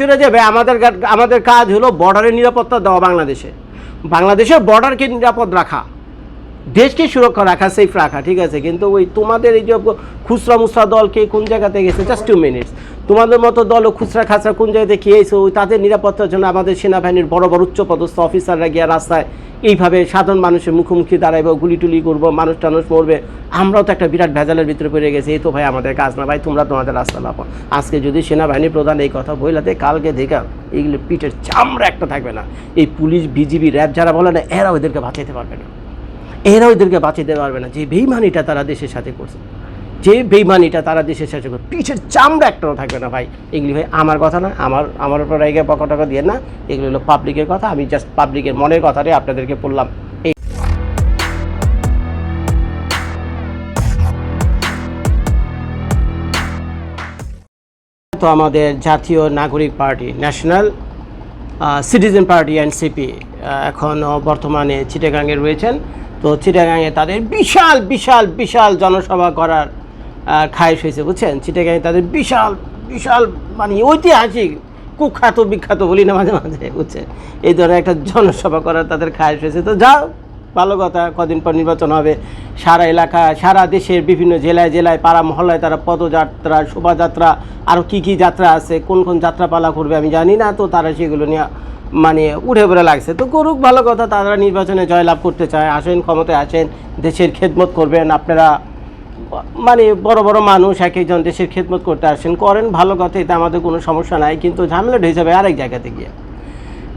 চলে যাবে আমাদের আমাদের কাজ হলো বর্ডারের নিরাপত্তা দেওয়া বাংলাদেশে। বাংলাদেশের বর্ডারকে নিরাপদ রাখা। দেশকে সুরক্ষা রাখা সেফ রাখা, ঠিক আছে? কিন্তু ওই তোমাদের এই যে খুচরা মুসরা দলকে কোন জায়গাতে গেছে? জাস্ট টু মিনিটস তোমাদের মতো দল ও খুচরা খাচরা কোন জায়গাতে খেয়েছে ওই তাদের নিরাপত্তার জন্য আমাদের সেনাবাহিনীর বড় বড় উচ্চপদস্থ অফিসাররা গিয়ে রাস্তায় এইভাবে সাধারণ মানুষের মুখোমুখি দাঁড়াইবে, গুলি টুলি করব, মানুষ টানুষ মরবে। আমরাও তো একটা বিরাট ভেজালের ভিতরে পড়ে গেছি। এই তো ভাই, আমাদের কাজ না। ভাই, তোমরা তোমাদের রাস্তা লাপো আজকে যদি সেনাবাহিনী প্রধান এই কথা বইলাতে কালকে দেখা এইগুলো পিঠের চামড়া একটা থাকবে না। এই পুলিশ, বিজিবি, র্যাব যারা বলে না, এরা ওদেরকে বাঁচাইতে পারবে না। এরা ওদেরকে বাঁচাতে পারবে না। যে বেইমানিটা তারা দেশের সাথে করছে, যে বেইমানিটা তারা দেশের সাথে করছে পিছের চামড়া একটাও থাকবে না ভাই। এগুলি ভাই আমার কথা না, আমার আমার উপর রেগে পকা টাকা দিয়ে না। এগুলো হলো পাবলিকের কথা, আমি জাস্ট পাবলিকের মনের কথাটাই আপনাদেরকে বললাম। তো আমাদের জাতীয় নাগরিক party national citizen party NCP এখন বর্তমানে চিটাগাঙে রয়েছেন। তো চিটাগাঙে তাদের বিশাল বিশাল বিশাল জনসভা করার খায়েশ হয়েছে, বুঝছেন? চিটাগাঙে তাদের বিশাল বিশাল মানে ঐতিহাসিক, কুখ্যাত, বিখ্যাত বলি না মাঝে মাঝে, বুঝছেন? এই ধরনের একটা জনসভা করার তাদের খায়েশ হয়েছে। তো যাও, ভালো কথা, কদিন পর নির্বাচন হবে। সারা এলাকা, সারা দেশের বিভিন্ন জেলায় জেলায়, পাড়া মহল্লায় তারা পদযাত্রা, শোভাযাত্রা আরও কী কী যাত্রা আছে, কোন কোন যাত্রাপালা করবে আমি জানি না, তো তারা সেগুলো নিয়ে মানে উঠে পড়ে লাগছে। তো করুক, ভালো কথা, তারা নির্বাচনে জয়লাভ করতে চায়, আসেন, ক্ষমতায় আসেন, দেশের খেদমত করবেন, আপনারা মানে বড় বড় মানুষ, এক একজন দেশের খেদমত করতে আসেন, করেন, ভালো কথা, এতে আমাদের কোনো সমস্যা নাই, কিন্তু ঝামেলা হয়ে যাবে আরেক জায়গাতে গিয়ে।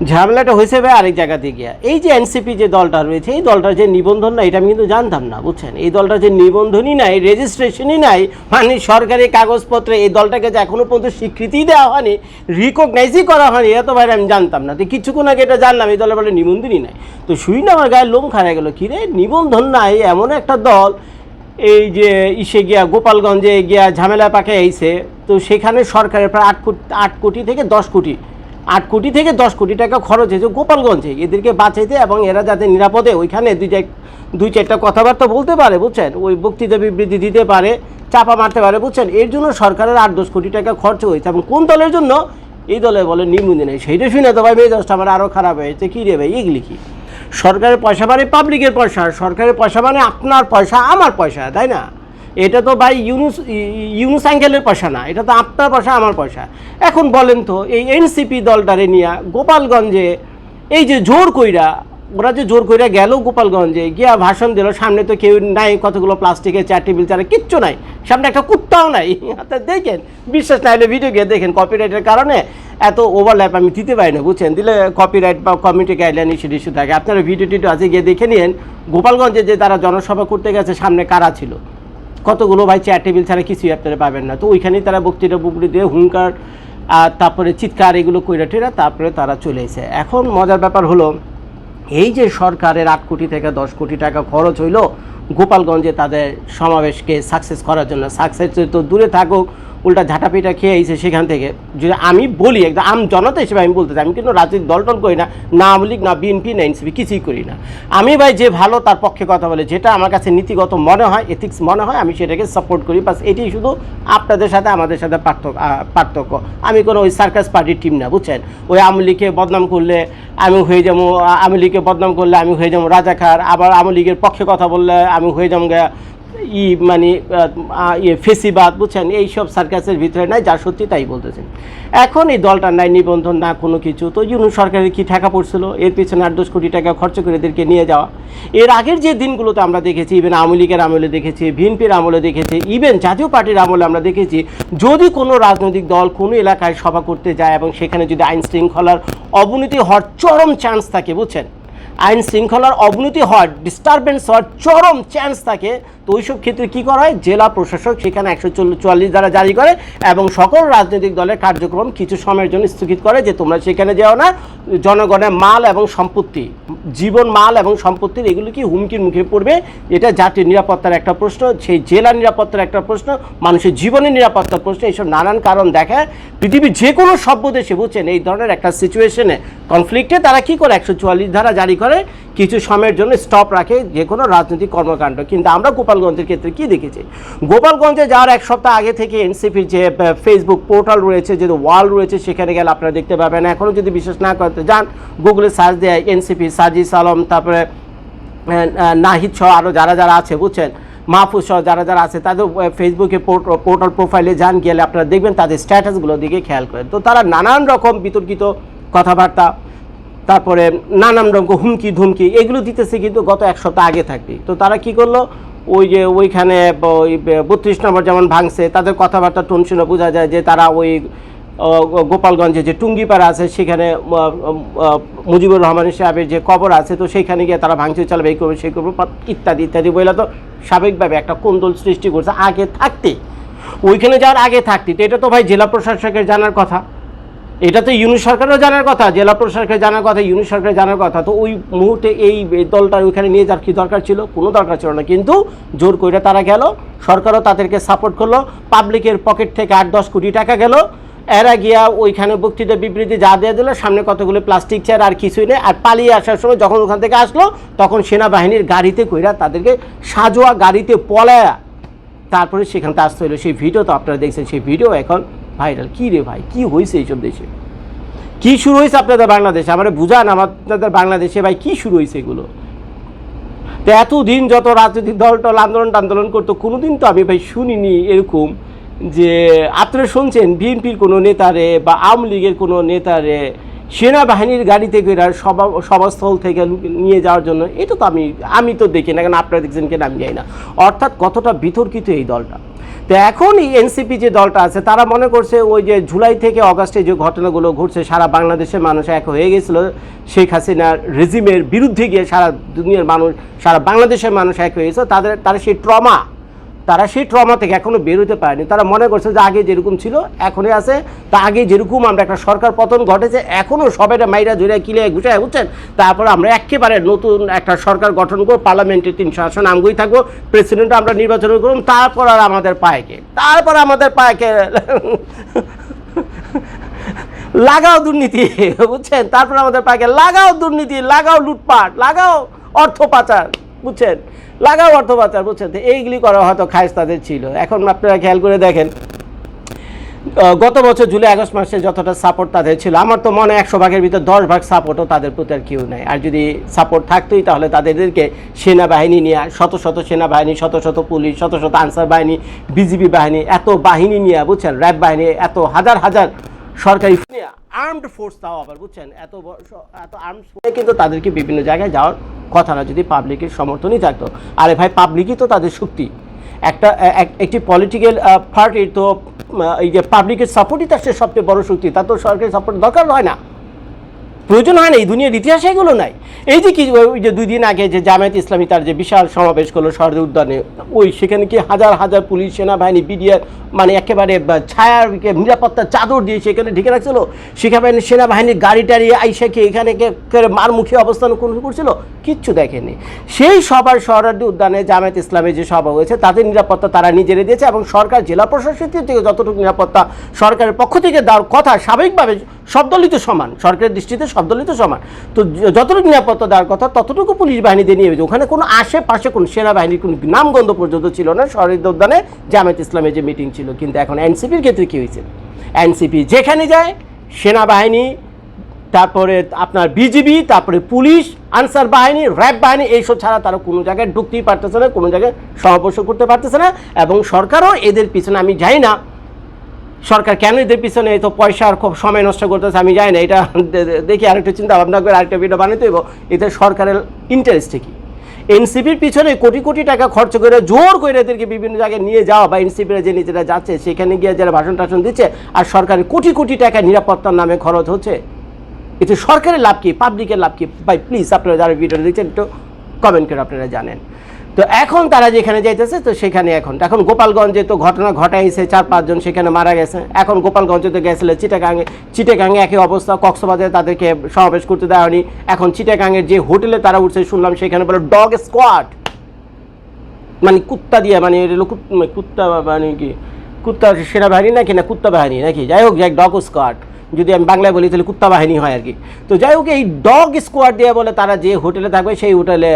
ঝামেলাটা হয়েছে ভাই আরেক জায়গাতে গিয়া। এই যে এনসিপি যে দলটা রয়েছে, এই দলটার যে নিবন্ধন না এটা আমি কিন্তু জানতাম না, বুঝছেন? এই দলটার যে নিবন্ধনই নাই রেজিস্ট্রেশনই নাই মানে সরকারি কাগজপত্রে এই দলটাকে যে এখনও পর্যন্ত স্বীকৃতি দেওয়া হয়নি রিকগনাইজই করা হয়নি এত ভাই আমি জানতাম না। তো কিছুক্ষণ আগে এটা জানলাম, এই দলের বলে নিবন্ধনই নাই। তো শুই না, আমার গায়ে লোম খারা গেল। কিরে, নিবন্ধন নাই, এমন একটা দল, এই যে ইসে গিয়া, গোপালগঞ্জে গিয়া ঝামেলা পাকে আইছে তো সেখানে সরকারের প্রায় আট কোটি আট কোটি থেকে দশ কোটি আট কোটি থেকে দশ কোটি টাকা খরচ হয়েছে গোপালগঞ্জে। এদেরকে বাঁচাইতে এবং এরা যাতে নিরাপদে ওইখানে দুই দুই চারটা কথাবার্তা বলতে পারে, বুঝছেন? ওই বক্তৃতা বিবৃতি দিতে পারে, চাপা মারতে পারে, বুঝছেন? এর জন্য সরকারের আট দশ কোটি টাকা খরচ হয়েছে। এবং কোন দলের জন্য? এই দলে বলে নিবন্ধি নেই। সেইটা শুনে তো ভাই মেজাজটা আমার আরও খারাপ হয়েছে কী রে ভাই, এগুলি কি? সরকারের পয়সা মানে পাবলিকের পয়সা। সরকারের পয়সা মানে আপনার পয়সা, আমার পয়সা, তাই না? এটা তো ভাই ইউনুস ইউনুস অ্যাঙ্গেলের পয়সা না, এটা তো আপনার পয়সা, আমার পয়সা। এখন বলেন তো, এই এনসিপি দলটারে নিয়ে গোপালগঞ্জে, এই যে জোর কইরা, ওরা যে জোর কইরা গেল গোপালগঞ্জে, গিয়া ভাষণ দিল, সামনে তো কেউ নাই, কতগুলো প্লাস্টিকের চার টেবিল চারে কিচ্ছু নাই। সামনে একটা কুত্তাও নাই। দেখেন, বিশ্বাস না হলে ভিডিও গিয়ে দেখেন কপিরাইটের কারণে এত ওভারল্যাপ আমি দিতে পারি না, বুঝছেন? দিলে কপিরাইট বা কমিটি গাইডলাইন ইস্যু ইস্যু থাকে। আপনারা ভিডিও টিডিও আছে গিয়ে দেখে নিন গোপালগঞ্জে যে তারা জনসভা করতে গেছে, সামনে কারা ছিল? কতগুলো ভাই চেয়ার টেবিল ছাড়া কিছুই আপনারা পাবেন না। তো ওইখানেই তারা বক্তৃতা বুকড়ি দিয়ে হুঙ্কার, আর তারপরে চিৎকার এগুলো কইরা টেরা তারপরে তারা চলে এসে। এখন মজার ব্যাপার হলো, এই যে সরকারের আট কোটি থেকে দশ কোটি টাকা খরচ হইল গোপালগঞ্জে তাদের সমাবেশকে সাকসেস করার জন্য। সাকসেস তো দূরে থাকুক, উল্টা ঝাঁটাপিটা খেয়ে আইছে সেখান থেকে। যদি আমি বলি, একদম আম জনতা হিসেবে আমি বলতে চাই, আমি কিন্তু রাজনৈতিক দল টল করি না না আওয়ামী লীগ, না বিএনপি, না এনসিপি, কিছুই করি না। আমি ভাই যে ভালো তার পক্ষে কথা বলে, যেটা আমার কাছে নীতিগত মনে হয় এথিক্স মনে হয়, আমি সেটাকে সাপোর্ট করি। বাস এটাই শুধু আপনাদের সাথে, আমাদের সাথে পার্থক্য পার্থক্য। আমি কোনো ওই সার্কাস পার্টির টিম না, বুঝছেন? ওই আওয়ামী লীগকে বদনাম করলে আমি হয়ে যাব আওয়ামী লীগকে বদনাম করলে আমি হয়ে যাব রাজাকার, আবার আওয়ামী লীগের পক্ষে কথা বললে আমি হয়ে যাব গা। ই মানে ইয়ে ফেসিবাদ, বুঝছেন? এইসব সার্কাসের ভিতরে নাই, যা সত্যি তাই বলতেছেন। এখন এই দলটার নাই নিবন্ধন, না কোনো কিছু। তো ইউনু সরকারের কি ঠেকা পড়ছিল? এর পিছনে আট দশ কোটি টাকা খরচ করে এদেরকে নিয়ে যাওয়া। এর আগের যে দিনগুলোতে আমরা দেখেছি ইভেন আওয়ামী লীগের আমলে দেখেছি, বিএনপির আমলে দেখেছি ইভেন জাতীয় পার্টির আমলে আমরা দেখেছি, যদি কোনো রাজনৈতিক দল কোনো এলাকায় সভা করতে যায় এবং সেখানে যদি আইন শৃঙ্খলার অবনতি হওয়ার চরম চান্স থাকে, বুঝছেন? আইন শৃঙ্খলার অবনতি হওয়ার ডিস্টারবেন্স হওয়ার চরম চান্স থাকে। তো ওইসব ক্ষেত্রে কী করা হয়? জেলা প্রশাসক সেখানে একশো চুয়াল্লিশ দ্বারা জারি করে এবং সকল রাজনৈতিক দলের কার্যক্রম কিছু সময়ের জন্য স্থগিত করে যে তোমরা সেখানে যাও না। জনগণের মাল এবং সম্পত্তি, জীবন মাল এবং সম্পত্তির এগুলো কি হুমকির মুখে পড়বে? এটা জাতীয় নিরাপত্তার একটা প্রশ্ন, সেই জেলা নিরাপত্তার একটা প্রশ্ন, মানুষের জীবনের নিরাপত্তার প্রশ্ন, এইসব নানান কারণ দেখায়। পৃথিবীর যে কোনো সভ্য দেশে বুঝছেন এই ধরনের একটা সিচুয়েশনে কনফ্লিক্টে তারা কি করে? একশো চুয়াল্লিশ ধারা জারি জারি করে কিছু সময়ের জন্য স্টপ রাখে যে কোনো রাজনৈতিক কর্মকাণ্ড। কিন্তু আমরা গোপালগঞ্জের ক্ষেত্রে কি দেখেছি? গোপালগঞ্জে যাওয়ার এক সপ্তাহ আগে থেকে এনসিপির যে ফেসবুক পোর্টাল রয়েছে, যে ওয়াল রয়েছে, সেখানে গেলে আপনারা দেখতে পাবেন। এখনও যদি বিশ্বাস না করতে যান গুগলে সার্চ দেয় এনসিপি, সাজিস আলম, তারপরে নাহিদ সহ আরও যারা যারা আছে, বুঝছেন? মাহফুজ সহ যারা যারা আছে, তাদের ফেসবুকে পোর্টাল প্রোফাইলে যান, গেলে আপনারা দেখবেন তাদের স্ট্যাটাসগুলো দিকে খেয়াল করেন। তো তারা নানান রকম বিতর্কিত কথাবার্তা তারপরে নানান রকম হুমকি, ধুমকি, এগুলো দিতেছে কিন্তু গত এক সপ্তাহ আগে থাকবে তো তারা কি করল? ওই যে ওইখানে ওই বত্রিশ নম্বর যেমন ভাঙছে, তাদের কথাবার্তা টোন শুনে বোঝা যায় যে তারা ওই গোপালগঞ্জে যে টুঙ্গিপাড়া আছে, সেখানে মুজিবুর রহমান সাহেবের যে কবর আছে, তো সেইখানে গিয়ে তারা ভাঙচুর চালাবে, এই করবে, সেই করবে ইত্যাদি ইত্যাদি বলে তো স্বাভাবিকভাবে একটা কোন্দল সৃষ্টি করছে আগে থাকতে ওইখানে যাওয়ার আগে থাকতে তো এটা তো ভাই জেলা প্রশাসকের জানার কথা। এটা তো ইউনিট সরকারও জানার কথা, জেলা প্রশাসকের জানার কথা ইউনিট সরকারের জানার কথা। তো ওই মুহূর্তে এই দলটা ওইখানে নিয়ে যাওয়ার কি দরকার ছিল? কোনো দরকার ছিল না। কিন্তু জোর করে তারা গেল, সরকারও তাদেরকে সাপোর্ট করল। পাবলিকের পকেট থেকে আট, দশ কোটি টাকা গেল। এরা গিয়া ওইখানে বক্তৃতা বিবৃতি যা দিয়ে দিল, সামনে কতগুলো প্লাস্টিক চেয়ার আর কিছুই নেই। আর পালিয়ে আসার সময় যখন ওখান থেকে আসলো, তখন সেনাবাহিনীর গাড়িতে কইরা তাদেরকে সাজোয়া গাড়িতে পলায়া তারপরে সেখান থেকে আসতে হলো সেই ভিডিও তো আপনারা দেখছেন, সেই ভিডিও এখন ভাইরাল। কী রে ভাই? কী হয়েছে এইসব দেশে? কী শুরু হয়েছে আপনাদের বাংলাদেশে? আমার বুঝান আমাদের বাংলাদেশে ভাই কী শুরু হয়েছে এগুলো? তো এতদিন যত রাজনৈতিক দল টল আন্দোলন আন্দোলন করতো কোনো দিন তো আমি ভাই শুনিনি এরকম যে, আপনারা শুনছেন বিএনপির কোনো নেতারে বা আওয়ামী লীগের কোনো নেতারে সেনাবাহিনীর গাড়িতে করে সভা, সভাস্থল থেকে নিয়ে যাওয়ার জন্য এটা তো আমি আমি তো দেখি না কেন আপনারা দেখছেন কেন আমি যাই না। অর্থাৎ কতটা বিতর্কিত এই দলটা। তো এখন এই এনসিপি যে দলটা আছে, তারা মনে করছে ওই যে জুলাই থেকে অগাস্টে যে ঘটনাগুলো ঘটছে, সারা বাংলাদেশের মানুষ এক হয়ে গেছিল। শেখ হাসিনার রেজিমের বিরুদ্ধে গিয়ে সারা দুনিয়ার মানুষ, সারা বাংলাদেশের মানুষ এক হয়ে গেছে তাদের তারা সেই ট্রমা তারা সেই ট্রমা থেকে এখনও বেরোতে পারেনি। তারা মনে করছে যে আগে যেরকম ছিল, এখনই আছে। তা আগে যেরকম আমরা একটা সরকার পতন ঘটেছে, এখনও সবাইটা মাইরা ধরে কিলে ঘুষায় বুঝছেন? তারপর আমরা একেবারে নতুন একটা সরকার গঠন করব, পার্লামেন্টের তিনশো আসন আমগুই থাকব প্রেসিডেন্ট আমরা নির্বাচন করুন তারপর আর আমাদের পায়কে, তারপর আমাদের পায়কে লাগাও দুর্নীতি, বুঝছেন? তারপর আমাদের পাকে লাগাও দুর্নীতি, লাগাও লুটপাট, লাগাও অর্থ পাচার, বুঝছেন? লাগাও অর্থ পাচার বুঝছেন এইগুলি করা হয়তো খায়স তাদের ছিল। এখন আপনারা খেয়াল করে দেখেন গত বছর জুলাই, আগস্ট মাসে যতটা সাপোর্ট তাদের ছিল, আমার তো মনে একশো ভাগের ভিতর দশ ভাগ সাপোর্টও তাদের প্রতি আর কেউ নেই। আর যদি সাপোর্ট থাকতোই, তাহলে তাদেরকে সেনাবাহিনী নিয়ে, শত শত সেনাবাহিনী, শত শত পুলিশ, শত শত আনসার বাহিনী, বিজিবি বাহিনী, এত বাহিনী নিয়ে, বুঝছেন? র্যাব বাহিনী, এত হাজার হাজার সরকারি আর্মড ফোর্স তাও আবার বুঝছেন? এত এত আর্মড কিন্তু তাদেরকে বিভিন্ন জায়গায় যাওয়ার কথা না, যদি পাবলিকের সমর্থনই থাকতো। আরে ভাই পাবলিকই তো তাদের শক্তি। একটা একটি পলিটিক্যাল পার্টির তো এই যে পাবলিকের সাপোর্টই তার সে সবচেয়ে বড় শক্তি। তা তো সরকারি সাপোর্ট দরকার হয় না। প্রয়োজন হয় না, এই দুনিয়ার ইতিহাসে এগুলো নাই। এই যে কি, ওই যে দুই দিন আগে যে জামায়াত ইসলামী তার যে বিশাল সমাবেশ করল শহরের উদ্যানে, ওই সেখানে কি হাজার হাজার পুলিশ, সেনাবাহিনী, বিডিআর মানে একেবারে ছায়ার নিরাপত্তার চাদর দিয়ে সেখানে ঢেকে রাখছিল, সেখানে সেনাবাহিনীর গাড়ি টাড়ি আইসা কি এখানে মারমুখী অবস্থান করছিল কিচ্ছু দেখেনি। সেই সবার শহরার্দি উদ্যানে জামায়াত ইসলামের যে সভা হয়েছে তাদের নিরাপত্তা তারা নিজেরে দিয়েছে এবং সরকার, জেলা প্রশাসন থেকে যতটুকু নিরাপত্তা সরকারের পক্ষ থেকে দেওয়ার কথা, স্বাভাবিকভাবে সব দলই তো সমান। সরকারের দৃষ্টিতে সব দলই তো সমান। তো যতটুকু নিরাপত্তা দেওয়ার কথা, ততটুকু পুলিশ বাহিনী দিয়ে নিয়ে গেছে। ওখানে কোনো আশেপাশে কোনো সেনাবাহিনীর কোনো নামগন্ধ পর্যন্ত ছিল না। শহরের উদ্যানে জামায়াত ইসলামের যে মিটিং ছিল, কিন্তু এখন এনসিপির ক্ষেত্রে কী হয়েছে? এনসিপি যেখানে যায়, সেনাবাহিনী, তারপরে আপনার বিজিবি, তারপরে পুলিশ, আনসার বাহিনী, র্যাব বাহিনী, এইসব ছাড়া তারা কোনো জায়গায় ঢুকতেই পারতেছে না, কোনো জায়গায় সমাবেশ করতে পারতেছে না। এবং সরকারও এদের পিছনে আমি যাই না সরকার কেন এদের পিছনে এত পয়সা আর খুব সময় নষ্ট করতেছে আমি জানি না, এটা দেখি আরেকটু চিন্তা ভাবনা করে আরেকটা ভিডিও বানাতে হইব এতে সরকারের ইন্টারেস্টে কি? এনসিপির পিছনে কোটি কোটি টাকা খরচ করে জোর করে এদেরকে বিভিন্ন জায়গায় নিয়ে যাওয়া বা এনসিপির যে নিজেরা যাচ্ছে, সেখানে গিয়ে যারা ভাষণ টাষণ দিচ্ছে, আর সরকারের কোটি কোটি টাকা নিরাপত্তার নামে খরচ হচ্ছে। এতে সরকারের লাভ কি? পাবলিকের লাভ কি? ভাই প্লিজ আপনারা যারা ভিডিওটা দেখছেন, একটু কমেন্ট করে আপনারা জানেন। তো এখন তারা যেখানে যাইতেছে, তো সেখানে এখন। এখন গোপালগঞ্জে তো ঘটনা ঘটাইছে, চার পাঁচজন সেখানে মারা গেছে। এখন গোপালগঞ্জে তো গেছিল, চিটাগাঙে চিটাগাঙে একই অবস্থা, কক্সবাজারে তাদেরকে সমাবেশ করতে দেওয়া হয়নি। এখন চিটাগাঙের যে হোটেলে তারা উঠছে, শুনলাম সেখানে বলে ডগ স্কোয়াড। মানে কুত্তা দিয়ে মানে এটা কুত্তা মানে কি? কুত্তা সেনাবাহিনী নাকি না কুত্তা বাহিনী নাকি? যাই হোক, যাই, ডগ স্কোয়াড। যদি আমি বাংলায় বলি, তাহলে কুত্তা বাহিনী হয় আর কি। তো যাই হোক, এই ডগ স্কোয়াড দিয়ে বলে তারা যে হোটেলে থাকবে, সেই হোটেলে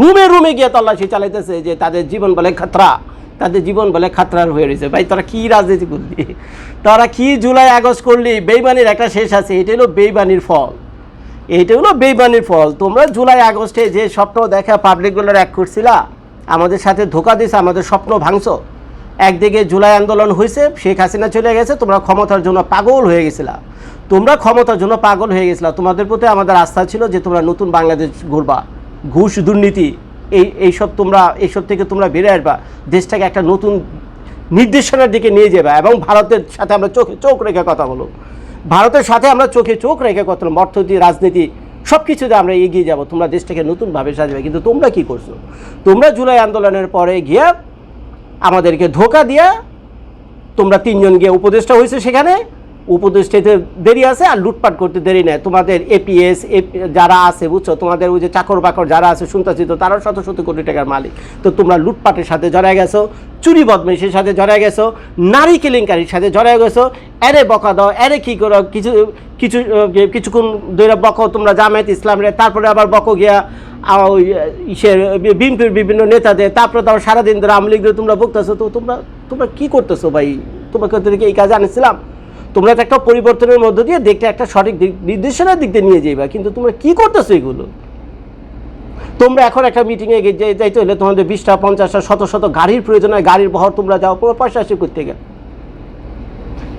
রুমে রুমে গিয়ে তল্লাশি চালাইতেছে যে তাদের জীবন বলে খাতরা, তাদের জীবন বলে খাতরার হয়ে রয়েছে। ভাই, তোরা কী রাজনীতি করলি? তোরা কি জুলাই আগস্ট করলি? বেইমানির একটা শেষ আছে, এটা হলো বেইমানির ফল। এইটা হলো বেইমানির ফল। তোমরা জুলাই আগস্টে যে স্বপ্ন দেখা পাবলিকগুলোর এক করছিলা আমাদের সাথে ধোকা দিছে, আমাদের স্বপ্ন ভাঙছো। একদিকে জুলাই আন্দোলন হয়েছে শেখ হাসিনা চলে গেছে, তোমরা ক্ষমতার জন্য পাগল হয়ে গেছিলা। তোমরা ক্ষমতার জন্য পাগল হয়ে গেছিলা। তোমাদের প্রতি আমাদের আস্থা ছিল যে তোমরা নতুন বাংলাদেশ গড়বা। ঘুষ দুর্নীতি, এই, এইসব তোমরা, এইসব থেকে তোমরা বেরিয়ে আসবা। দেশটাকে একটা নতুন নির্দেশনার দিকে নিয়ে যাবা এবং ভারতের সাথে আমরা চোখে চোখ রেখে কথা বলব। ভারতের সাথে আমরা চোখে চোখ রেখে কথা বলব। অর্থনীতি, রাজনীতি সব কিছুতে আমরা এগিয়ে যাব। তোমরা দেশটাকে নতুনভাবে সাজাবে। কিন্তু তোমরা কি করছ? তোমরা জুলাই আন্দোলনের পরে গিয়ে আমাদেরকে ধোকা দিয়া তোমরা তিনজন গিয়ে উপদেষ্টা হয়েছে সেখানে। উপদেষ্টাতে দেরি আছে আর লুটপাট করতে দেরি নেই। তোমাদের এপিএস যারা আছে, বুঝছ? তোমাদের ওই যে চাকর বাকর যারা আছে, শুনতেছি তো, তারাও শত শত কোটি টাকার মালিক। তো তোমরা লুটপাটের সাথে জড়ায় গেছো, চুরি বদমেশের সাথে জড়ায় গেছো, নারী কেলেঙ্কারির সাথে জড়ায় গেছো, এরে বকা দাও, এরে কী করো, কিছু কিছু কিছুক্ষণ ধরে বকো, তোমরা জামায়াত ইসলামের তারপরে আবার বকো গিয়া ওই ইসের বিএনপির বিভিন্ন নেতাদের, তারপরে তো সারাদিন ধরে আওয়ামী লীগদের তোমরা বকতেছো তো তোমরা তোমরা কি করতেছো ভাই? তোমাকে এই কাজে আনেছিলাম? তোমরা তো একটা পরিবর্তনের মধ্য দিয়ে দেখতে একটা সঠিক নির্দেশনার দিক দিয়ে নিয়ে যাইবা, কিন্তু তোমরা কি করতেছো এগুলো? তোমরা এখন একটা মিটিংয়ে যাইতে হলে তোমাদের বিশটা, পঞ্চাশটা, শত শত গাড়ির প্রয়োজন হয়, গাড়ির বহর তোমরা যাও, তোমার পয়সা আসে করতে গেলে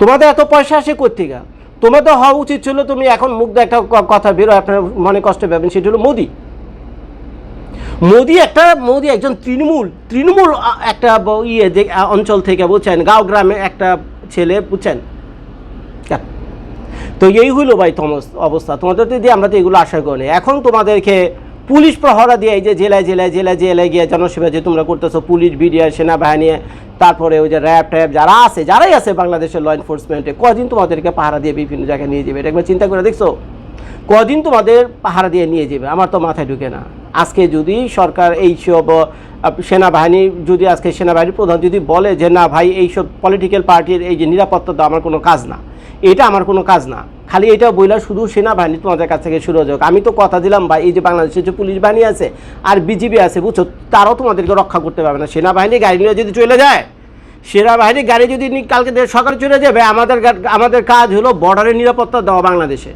তোমাদের এত পয়সা আসে করতে গা তোমাদের হওয়া উচিত ছিল তুমি এখন মুখ একটা কথা বেরো আপনার মনে কষ্ট পাবেন, সেটা হলো মোদি। মোদি একটা, মোদি একজন তৃণমূল তৃণমূল একটা ইয়ে যে, অঞ্চল থেকে বুঝছেন, গাঁও গ্রামে একটা ছেলে, বুঝছেন? যাক। তো এই হইল ভাই অবস্থা। তোমাদের তো দিয়ে আমরা তো এগুলো আশা করি এখন তোমাদেরকে পুলিশ প্রহরা দিয়ে এই যে জেলায় জেলায় জেলায় জেলায় গিয়ে জনসেবা যে তোমরা করতেছো পুলিশ বিডিআর সেনাবাহিনী তারপরে ওই যে র্যাব ট্যাব যারা আছে যারাই আছে বাংলাদেশের ল এনফোর্সমেন্টে কদিন তোমাদেরকে পাহারা দিয়ে বিভিন্ন জায়গায় নিয়ে যাবে? এটা একবার চিন্তা করে দেখছ? কদিন তোমাদের পাহারা দিয়ে নিয়ে যাবে? আমার তো মাথায় ঢুকে না। আজকে যদি সরকার এইসব আহ, সেনাবাহিনী যদি আজকে সেনাবাহিনীর প্রধান যদি বলে যে না ভাই এইসব পলিটিক্যাল পার্টির এই যে নিরাপত্তা তো আমার কোনো কাজ না। এটা আমার কোনো কাজ না। খালি এটা বইলা শুধু সেনাবাহিনী তোমাদের কাছ থেকে শুরু হয়ে আমি তো কথা দিলাম, ভাই, এই যে বাংলাদেশের যে পুলিশ বাহিনী আছে আর বিজিবি আছে, বুঝছ? তারাও তোমাদেরকে রক্ষা করতে পারবে না। সেনাবাহিনী গাড়ি নিয়ে যদি চলে যায় সেনাবাহিনীর গাড়ি যদি কালকে সকালে চলে যাবে, আমাদের আমাদের কাজ হলো বর্ডারের নিরাপত্তা দেওয়া বাংলাদেশে।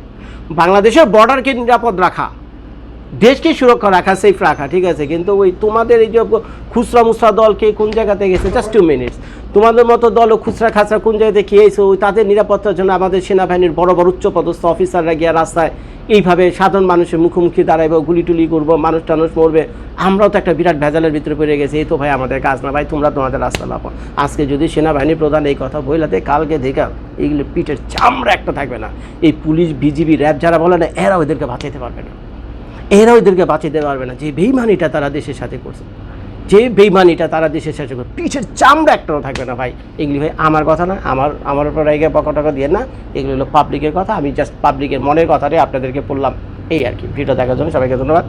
বাংলাদেশের বর্ডারকে নিরাপদ রাখা। দেশকে সুরক্ষা রাখা সেফ রাখা, ঠিক আছে? কিন্তু ওই তোমাদের এই যে খুচরা মুসরা দল কে কোন জায়গাতে গেছে? জাস্ট টু মিনিটস তোমাদের মতো দল ও খুচরা খাচরা কোন জায়গাতে খেয়েছে ওই তাদের নিরাপত্তার জন্য আমাদের সেনাবাহিনীর বড় বড় উচ্চপদস্থ অফিসাররা গিয়ে রাস্তায় এইভাবে সাধারণ মানুষের মুখোমুখি দাঁড়াইবো, গুলি টুলি করব, মানুষ টানুষ মরবে। আমরাও তো একটা বিরাট ভেজালের ভিতরে পড়ে গেছি। এই তো ভাই, আমাদের কাজ না ভাই, তোমরা তোমাদের রাস্তা লাপো আজকে যদি সেনাবাহিনী প্রধান এই কথা বইলাতে কালকে দেখা এইগুলো পিঠের চামড়া একটা থাকবে না। এই পুলিশ, বিজিবি, র্যাব যারা বলে না, এরা ওদেরকে বাঁচাইতে পারবে না। এরা ওদেরকে বাঁচাতে পারবে না। যে বেইমানিটা তারা দেশের সাথে করছে। যে বেইমানিটা তারা দেশের সাথে করছে। পিছের চামড়া একটাও থাকবে না ভাই। এগুলি ভাই আমার কথা না, আমার আমার উপর রেগে পকা টাকা দিয়ে না, এগুলি হলো পাবলিকের কথা। আমি জাস্ট পাবলিকের মনের কথাটাই আপনাদেরকে বললাম। এই আর কি। ভিডিও দেখার জন্য সবাইকে ধন্যবাদ।